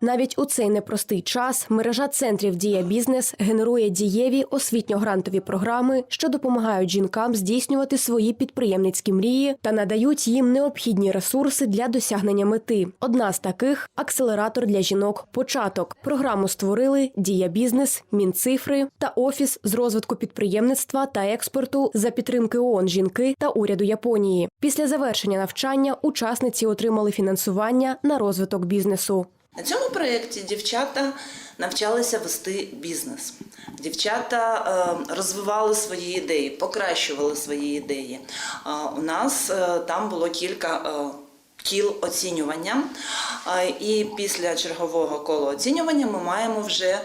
Навіть у цей непростий час мережа центрів Дія Бізнес генерує дієві освітньо-грантові програми, що допомагають жінкам здійснювати свої підприємницькі мрії та надають їм необхідні ресурси для досягнення мети. Одна з таких акселератор для жінок. Початок програму створили Дія Бізнес, Мінцифри та Офіс з розвитку підприємництва та експорту за підтримки ООН жінки та уряду Японії. Після завершення навчання учасниці отримали фінансування на розвиток бізнесу. На цьому проєкті дівчата навчалися вести бізнес. Дівчата е, розвивали свої ідеї, покращували свої ідеї. Е, у нас е, там було кілька. Кіл оцінювання, і після чергового кола оцінювання ми маємо вже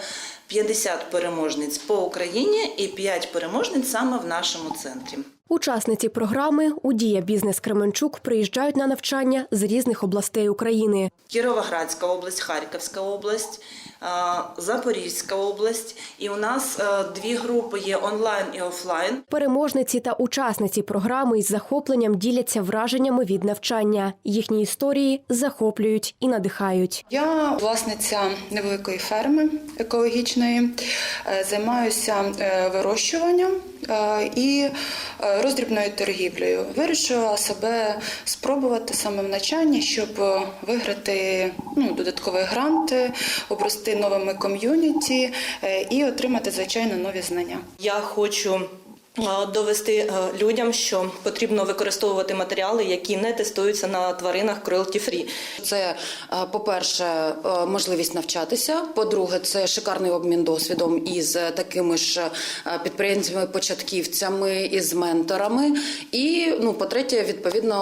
50 переможниць по Україні і 5 переможниць саме в нашому центрі. Учасниці програми у Дія Бізнес Кременчук приїжджають на навчання з різних областей України. Кіровоградська область, Харківська область, Запорізька область. І у нас дві групи є онлайн і офлайн. Переможниці та учасниці програми із захопленням діляться враженнями від навчання. Їхні історії захоплюють і надихають. Я власниця невеликої ферми екологічної, Е, займаюся е, вирощуванням е, і роздрібною торгівлею. Вирішила себе спробувати саме в навчанні, щоб е, виграти ну, додаткові гранти, обрости новими ком'юніті е, і отримати звичайно нові знання. Я хочу довести е, людям, що потрібно використовувати матеріали, які не тестуються на тваринах cruelty free. Це, е, по-перше, е, можливість навчатися. По-друге, це шикарний обмін досвідом із такими ж е, підприємцями-початківцями, із менторами. І, ну, по-третє, відповідно,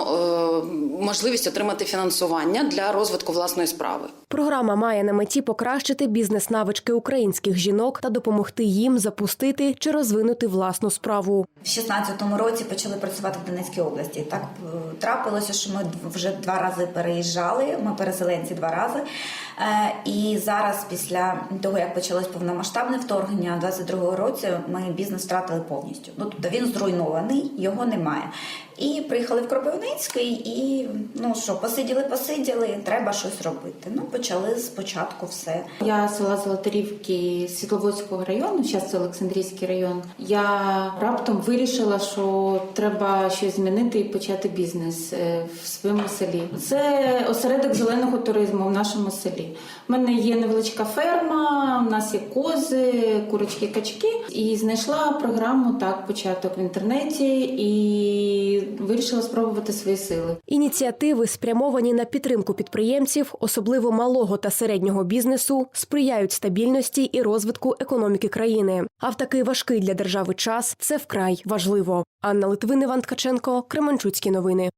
можливість отримати фінансування для розвитку власної справи. Програма має на меті покращити бізнес-навички українських жінок та допомогти їм запустити чи розвинути власну справу. travaux. В 16-му році почали працювати в Донецькій області. Так е, трапилося, що ми вже два рази переїжджали. Ми переселенці два рази. Е, І зараз, після того як почалось повномасштабне вторгнення, у 22-го році ми бізнес втратили повністю. Ну тобто він зруйнований, його немає. І приїхали в Кропивницький, і ну що, посиділи, посиділи, треба щось робити. Ну почали спочатку все. Я села Золотарівки Світловодського району, зараз це Олександрійський район. Я раптом вирішила, що треба щось змінити і почати бізнес е, в своєму селі. Це осередок зеленого туризму в нашому селі. У мене є невеличка ферма, у нас є кози, курочки, качки. І знайшла програму так, початок в інтернеті і вирішила спробувати свої сили. Ініціативи, спрямовані на підтримку підприємців, особливо малого та середнього бізнесу, сприяють стабільності і розвитку економіки країни. А в такий важкий для держави час це вкрай важливо. Анна Литвин, Іван Ткаченко, Кременчуцькі новини.